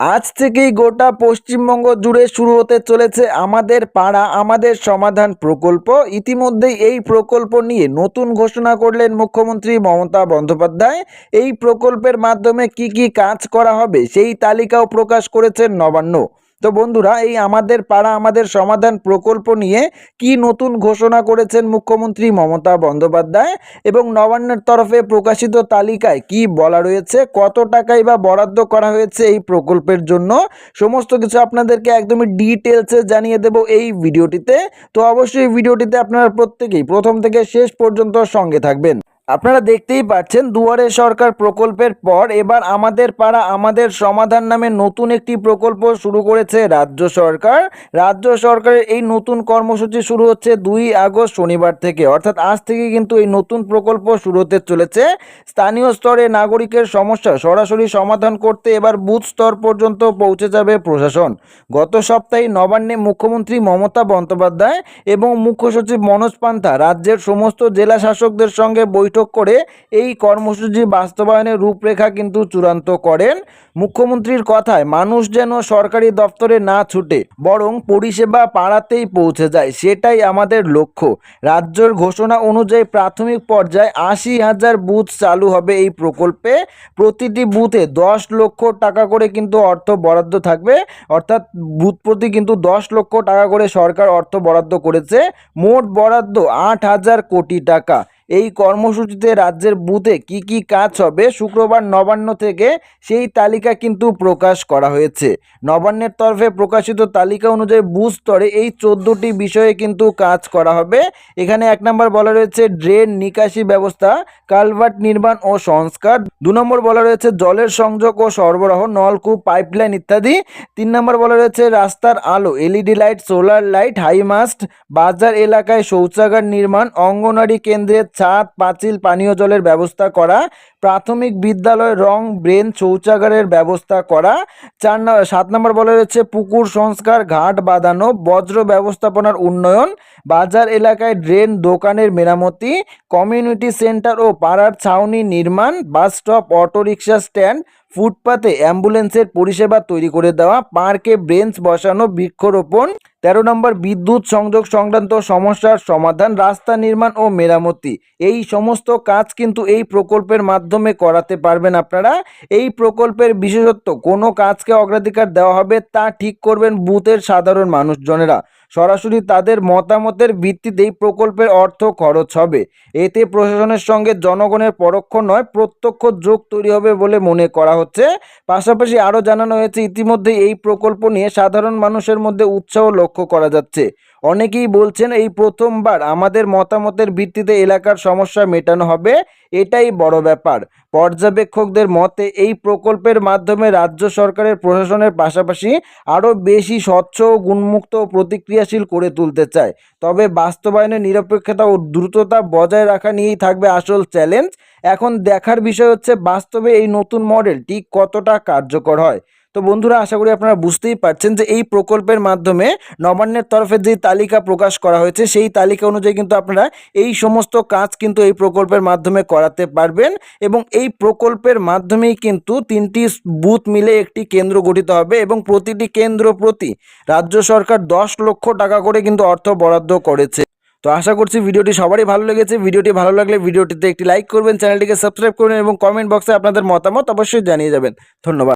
আজ থেকেই গোটা পশ্চিমবঙ্গ জুড়ে শুরু হতে চলেছে আমাদের পাড়া, আমাদের সমাধান প্রকল্প। ইতিমধ্যেই এই প্রকল্প নিয়ে নতুন ঘোষণা করলেন মুখ্যমন্ত্রী মমতা বন্দ্যোপাধ্যায়। এই প্রকল্পের মাধ্যমে কি কি কাজ করা হবে সেই তালিকাও প্রকাশ করেছেন নবান্ন। তো বন্ধুরা, এই আমাদের পাড়া, আমাদের সমাধান প্রকল্প নিয়ে কি নতুন ঘোষণা করেছেন মুখ্যমন্ত্রী মমতা বন্দ্যোপাধ্যায় এবং নবান্নের তরফে প্রকাশিত তালিকায় কি বলা রয়েছে, কত টাকাই বা বরাদ্দ করা হয়েছে এই প্রকল্পের জন্য, সমস্ত কিছু আপনাদেরকে একদমই ডিটেলসে জানিয়ে দেব এই ভিডিওটিতে। তো অবশ্যই ভিডিওটিতে আপনারা প্রত্যেকেই প্রথম থেকে শেষ পর্যন্ত সঙ্গে থাকবেন। আপনারা দেখতেই পাচ্ছেন, দুয়ারে সরকার প্রকল্পের পর এবার আমাদের পাড়া আমাদের সমাধান নামে নতুন একটি প্রকল্প শুরু করেছে রাজ্য সরকার। রাজ্য সরকারের এই নতুন কর্মসূচি শুরু হচ্ছে দুই আগস্ট শনিবার থেকে। অর্থাৎ আজ থেকে কিন্তু এই নতুন প্রকল্প শুরু হতে চলেছে। স্থানীয় স্তরে নাগরিকের সমস্যা সরাসরি সমাধান করতে এবার বুথ স্তর পর্যন্ত পৌঁছে যাবে প্রশাসন। গত সপ্তাহে নবান্নে মুখ্যমন্ত্রী মমতা বন্দ্যোপাধ্যায় এবং মুখ্য সচিব মনোজ পান্থা রাজ্যের সমস্ত জেলা শাসকদের সঙ্গে বৈঠক করে এই কর্মসূচি বাস্তবায়নের রূপরেখা কিন্তু চূড়ান্ত করেন। মুখ্যমন্ত্রীর কথায়, মানুষ যেন সরকারি দপ্তরে না ছুটে, বরং পরিষেবা পাড়াতেই পৌঁছে যায়, সেটাই আমাদের লক্ষ্য। রাজ্যের ঘোষণা অনুযায়ী প্রাথমিক পর্যায়ে আশি হাজার বুথ চালু হবে এই প্রকল্পে। প্রতিটি বুথে দশ লক্ষ টাকা করে কিন্তু অর্থ বরাদ্দ থাকবে। অর্থাৎ বুথ প্রতি কিন্তু দশ লক্ষ টাকা করে সরকার অর্থ বরাদ্দ করেছে। মোট বরাদ্দ আট হাজার কোটি টাকা। এই কর্মসূচিতে রাজ্যের বুথে কি কি কাজ হবে শুক্রবার নবান্ন থেকে সেই তালিকা কিন্তু প্রকাশ করা হয়েছে। নবান্নের তরফে প্রকাশিত তালিকা অনুযায়ী বুথ স্তরে এই চোদ্দোটি বিষয়ে কিন্তু কাজ করা হবে। এখানে এক নম্বর বলা রয়েছে ড্রেন নিকাশি ব্যবস্থা, কালভার্ট নির্মাণ ও সংস্কার। দু নম্বর বলা রয়েছে জলের সংযোগ ও সরবরাহ, নলকূপ, পাইপলাইন ইত্যাদি। তিন নম্বর বলা রয়েছে রাস্তার আলো, LED light, solar light, high mast, বাজার এলাকায় শৌচাগার নির্মাণ, অঙ্গনওয়াড়ি কেন্দ্রের ছাদ পাঁচিল পানীয় জলের ব্যবস্থা করা প্রাথমিক বিদ্যালয় রং, ব্রেন শৌচাগারের ব্যবস্থা করা। চার সাত নম্বর বলা রয়েছে, পুকুর সংস্কার, ঘাট বাঁধানো, বজ্র ব্যবস্থাপনার উন্নয়ন, বাজার এলাকায় ড্রেন দোকানের মেরামতি, কমিউনিটি সেন্টার ও পাড়ার ছাউনি নির্মাণ, বাস স্টপ, অটোরিকশা স্ট্যান্ড, ফুটপাতে অ্যাম্বুলেন্সের পরিষেবা তৈরি করে দেওয়া, পার্কে বেঞ্চ বসানো, বৃক্ষরোপণ। তেরো নম্বর, বিদ্যুৎ সংযোগ সংক্রান্ত সমস্যার সমাধান, রাস্তা নির্মাণ ও মেরামতি। এই সমস্ত কাজ কিন্তু এই প্রকল্পের মাধ্যমে করাতে পারবেন আপনারা। এই প্রকল্পের বিশেষত্ব, কোনো কাজকে অগ্রাধিকার দেওয়া হবে তা ঠিক করবেন বুথের সাধারণ মানুষজনেরা। সরাসরি তাদের মতামতের ভিত্তিতেই প্রকল্পের অর্থ খরচ হবে। এতে প্রশাসনের সঙ্গে জনগণের পরোক্ষ নয়, প্রত্যক্ষ যোগ তৈরি হবে বলে মনে করা হচ্ছে। পাশাপাশি আরও জানানো হয়েছে ইতিমধ্যে এই প্রকল্প নিয়ে সাধারণ মানুষের মধ্যে উৎসাহ লক্ষ্য করা যাচ্ছে। অনেকেই বলছেন এই প্রথমবার আমাদের মতামতের ভিত্তিতে এলাকার সমস্যা মেটানো হবে, এটাই বড় ব্যাপার। পর্যবেক্ষকদের মতে এই প্রকল্পের মাধ্যমে রাজ্য সরকারের প্রশাসনের পাশাপাশি আরও বেশি স্বচ্ছ ও গুণমুক্ত ও প্রতিক্রিয়াশীল করে তুলতে চায়। তবে বাস্তবায়নে নিরপেক্ষতা ও দ্রুততা বজায় রাখা নিয়েই থাকবে আসল চ্যালেঞ্জ। এখন দেখার বিষয় হচ্ছে, বাস্তবে এই নতুন মডেল ঠিক কতটা কার্যকর হয়? তো বন্ধুরা, আশা করি আপনারা বুঝতেই পারছেন যে এই প্রকল্পের মাধ্যমে নবান্নের তরফে যে তালিকা প্রকাশ করা হয়েছে, সেই তালিকা অনুযায়ী কিন্তু আপনারা এই সমস্ত কাজ কিন্তু এই প্রকল্পের মাধ্যমে করাতে পারবেন এবং এই প্রকল্পের মাধ্যমেই কিন্তু তিনটি বুথ মিলে একটি কেন্দ্র গঠিত হবে এবং প্রতিটি কেন্দ্র প্রতি রাজ্য সরকার দশ লক্ষ টাকা করে কিন্তু অর্থ বরাদ্দ করেছে। তো আশা করছি ভিডিওটি সবারই ভালো লেগেছে। ভিডিওটি ভালো লাগলে ভিডিওটিতে একটি লাইক করবেন, চ্যানেলটিকে সাবস্ক্রাইব করবেন এবং কমেন্ট বক্সে আপনাদের মতামত অবশ্যই জানিয়ে যাবেন। ধন্যবাদ।